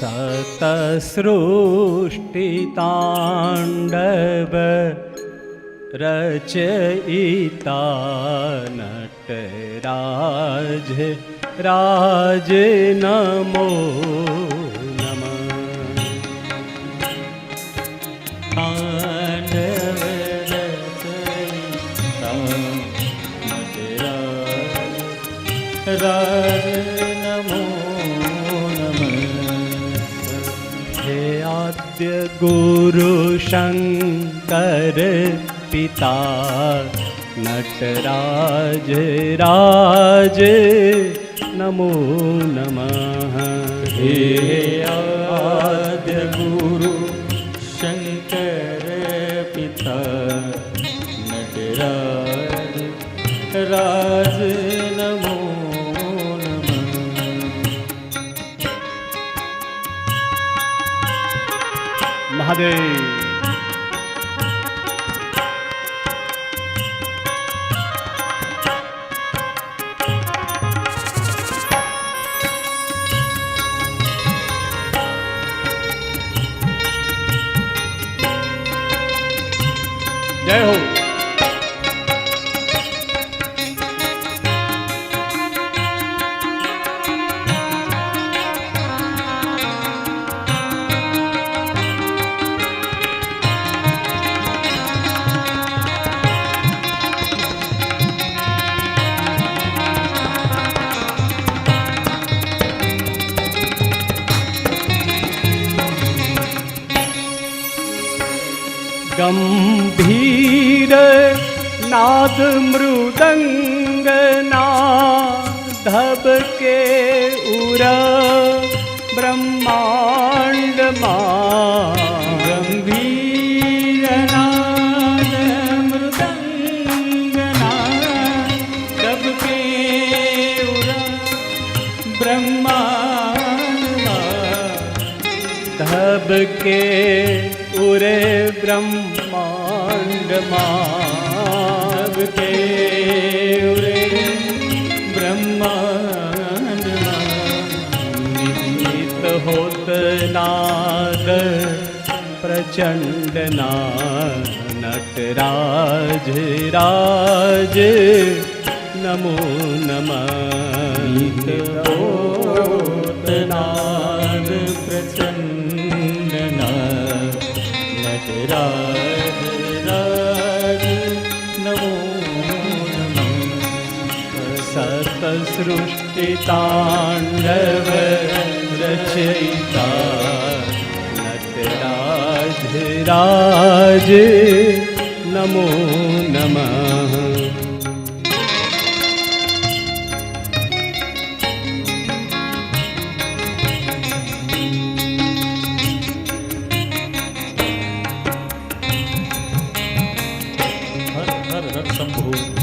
सतसृष्टिताण्डव रचयिता नटराज राज नमो आद्य गुरु शङ्कर पिता नटराज राज नमो नमः हे 하되 야호. ગંભીર નાદ મૃદંગના ધબકે ઉર બ્રહ્માંડમાં ગંભીર નાદ મૃદંગના ધબકે ઉર બ્રહ્માંડમાં ધબકે બ્રહ્માંડમાં ધબકે ઉરે બ્રહ્માંડમાં હોત નાદ પ્રચંડના નટરાજ રાજ નમો નમઃ હોત નાદ નટરાજ રાજ નમો નમઃ સતસૃષ્ટિતાંડવ રચયિતા નટરાજ રાજ નમો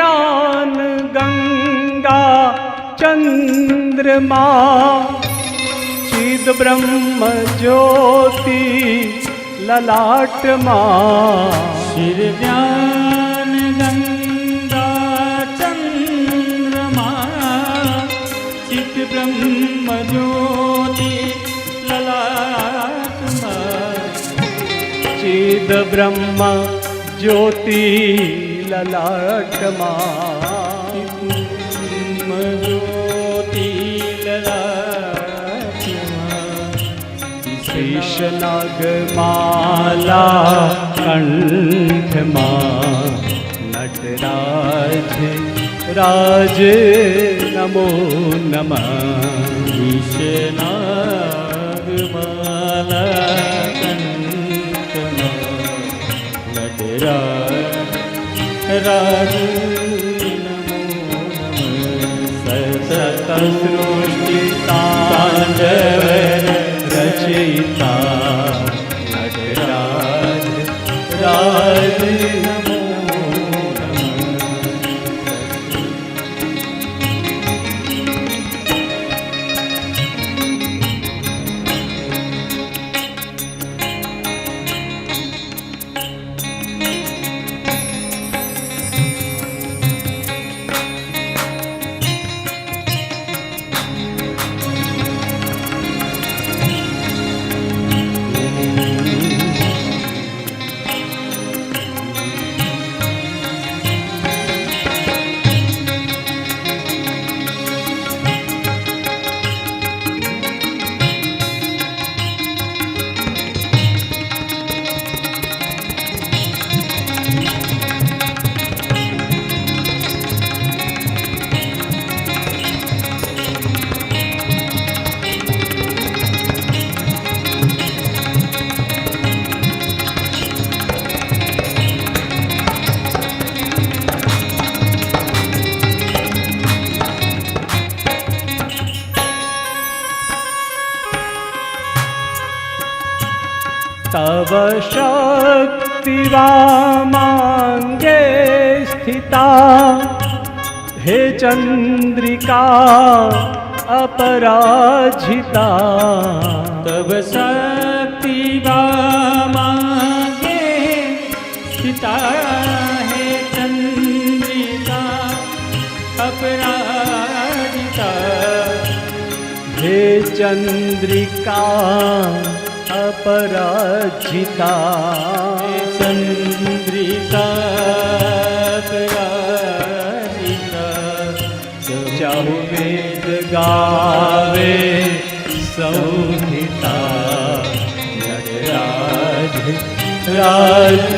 ज्ञान गंगा चंद्रमा चिद ब्रह्म ज्योति ललाट मा। शिर ज्ञान गंगा चंद्रमा चिद ब्रह्म ज्योति ललाट मा। चिद ब्रह्म ज्योति લલાટમાં શીશનાગમાલા કંઠમાં નટરાજ રાજ નમો નમ વિષનાગમાલા કંઠમાં નટરાજ રાજ નમો નમઃ સતસૃષ્ટિ तव मांगे स्थिता। हे चंद्रिका अपराजिता। तव मांगे स्थिता हे चंद्रिका अपराजिता। हे चंद्रिका पराजिता चन्द्रिता पराजिता चाहु वेद गावे सौहिता नटराज राज